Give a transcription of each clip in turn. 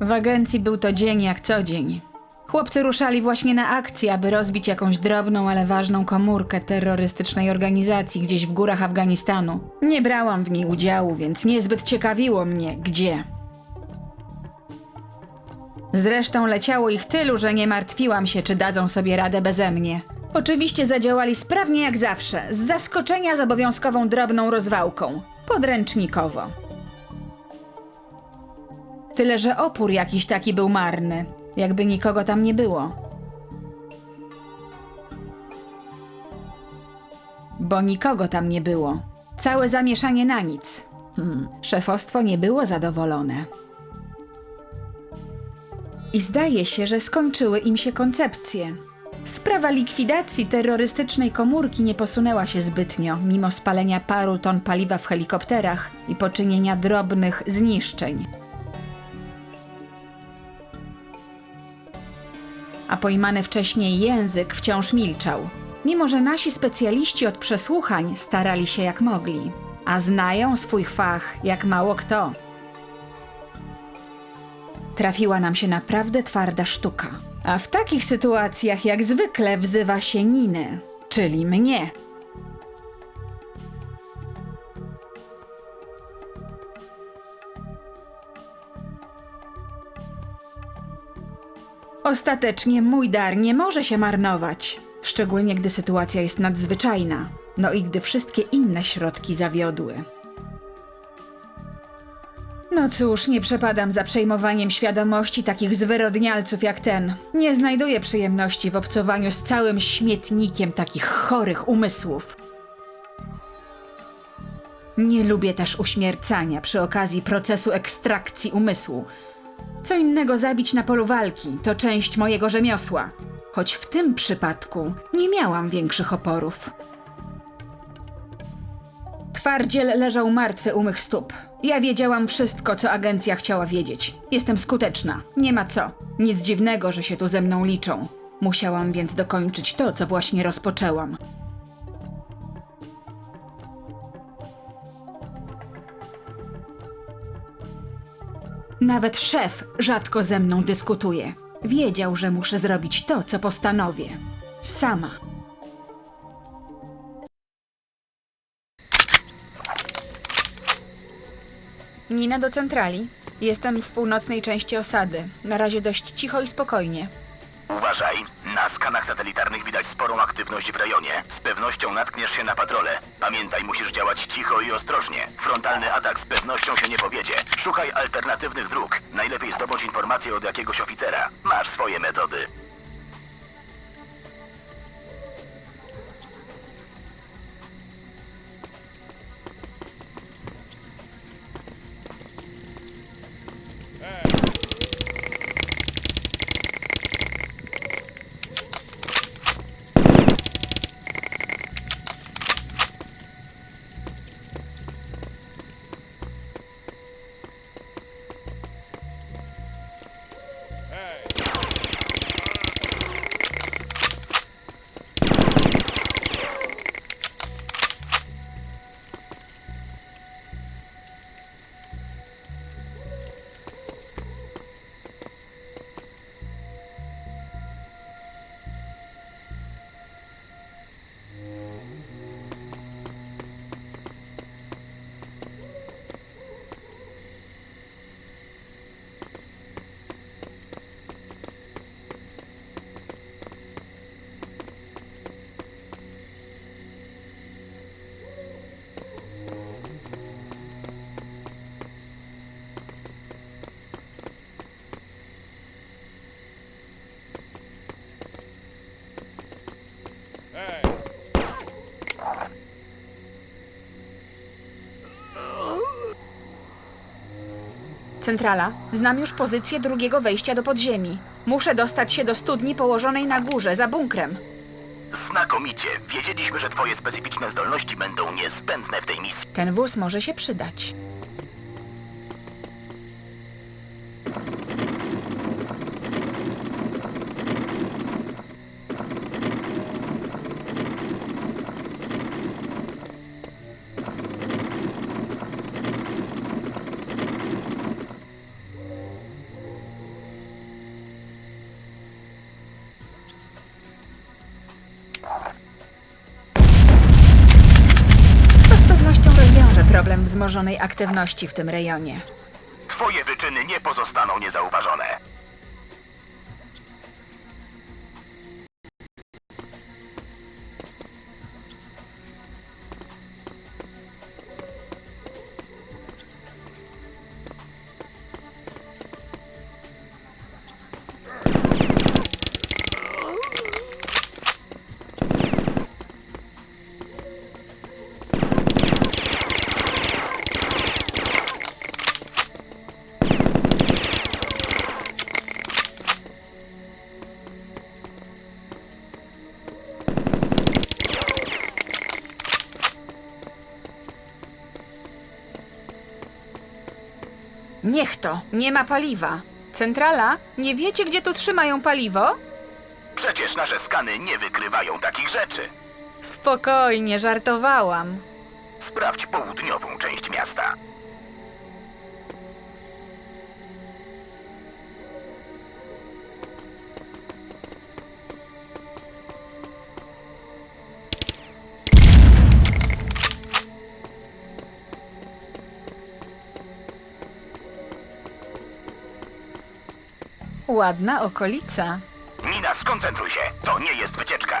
W agencji był to dzień jak co dzień. Chłopcy ruszali właśnie na akcję, aby rozbić jakąś drobną, ale ważną komórkę terrorystycznej organizacji gdzieś w górach Afganistanu. Nie brałam w niej udziału, więc niezbyt ciekawiło mnie, gdzie. Zresztą leciało ich tylu, że nie martwiłam się, czy dadzą sobie radę beze mnie. Oczywiście zadziałali sprawnie jak zawsze, z zaskoczenia z obowiązkową drobną rozwałką. Podręcznikowo. Tyle, że opór jakiś taki był marny, jakby nikogo tam nie było. Bo nikogo tam nie było. Całe zamieszanie na nic. Hmm, szefostwo nie było zadowolone. I zdaje się, że skończyły im się koncepcje. Sprawa likwidacji terrorystycznej komórki nie posunęła się zbytnio, mimo spalenia paru ton paliwa w helikopterach i poczynienia drobnych zniszczeń. A pojmany wcześniej język wciąż milczał. Mimo, że nasi specjaliści od przesłuchań starali się jak mogli, a znają swój fach jak mało kto. Trafiła nam się naprawdę twarda sztuka. A w takich sytuacjach jak zwykle wzywa się Ninę, czyli mnie. Ostatecznie mój dar nie może się marnować, szczególnie gdy sytuacja jest nadzwyczajna, no i gdy wszystkie inne środki zawiodły. No cóż, nie przepadam za przejmowaniem świadomości takich zwyrodnialców jak ten. Nie znajduję przyjemności w obcowaniu z całym śmietnikiem takich chorych umysłów. Nie lubię też uśmiercania przy okazji procesu ekstrakcji umysłu. Co innego zabić na polu walki, to część mojego rzemiosła. Choć w tym przypadku nie miałam większych oporów. Twardziel leżał martwy u mych stóp. Ja wiedziałam wszystko, co agencja chciała wiedzieć. Jestem skuteczna, nie ma co. Nic dziwnego, że się tu ze mną liczą. Musiałam więc dokończyć to, co właśnie rozpoczęłam. Nawet szef rzadko ze mną dyskutuje. Wiedział, że muszę zrobić to, co postanowię. Sama. Nina do centrali. Jestem w północnej części osady. Na razie dość cicho i spokojnie. Uważaj, na skanach satelitarnych widać sporą aktywność w rejonie. Z pewnością natkniesz się na patrole. Pamiętaj, musisz działać cicho i ostrożnie. Frontalny atak z pewnością się nie powiedzie. Szukaj alternatywnych dróg. Najlepiej zdobądź informacje od jakiegoś oficera. Masz swoje metody. Centrala, znam już pozycję drugiego wejścia do podziemi. Muszę dostać się do studni położonej na górze, za bunkrem. Znakomicie. Wiedzieliśmy, że twoje specyficzne zdolności będą niezbędne w tej misji. Ten wóz może się przydać. To z pewnością rozwiąże problem wzmożonej aktywności w tym rejonie. Twoje wyczyny nie pozostaną niezauważone. Niech to, nie ma paliwa. Centrala, nie wiecie, gdzie tu trzymają paliwo? Przecież nasze skany nie wykrywają takich rzeczy. Spokojnie, żartowałam. Sprawdź południową część miasta. Ładna okolica. Nina, skoncentruj się. To nie jest wycieczka.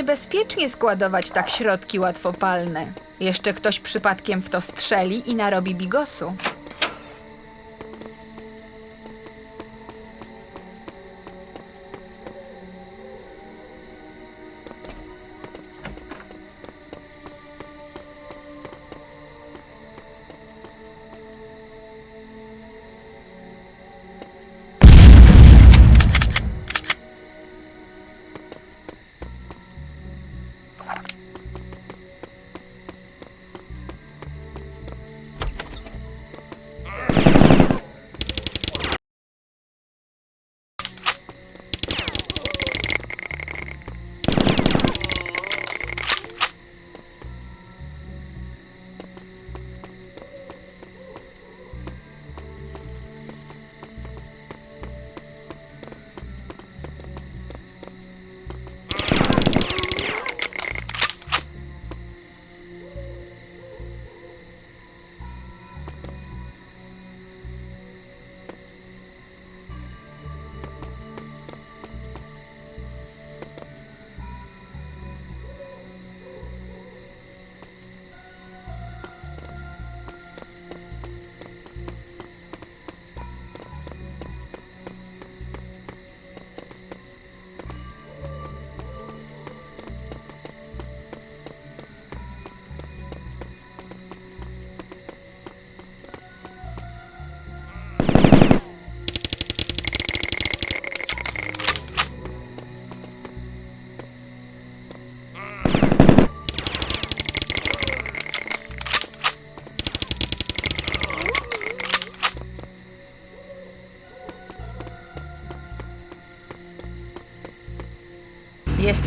Niebezpiecznie składować tak środki łatwopalne. Jeszcze ktoś przypadkiem w to strzeli i narobi bigosu.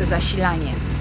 Zasilanie.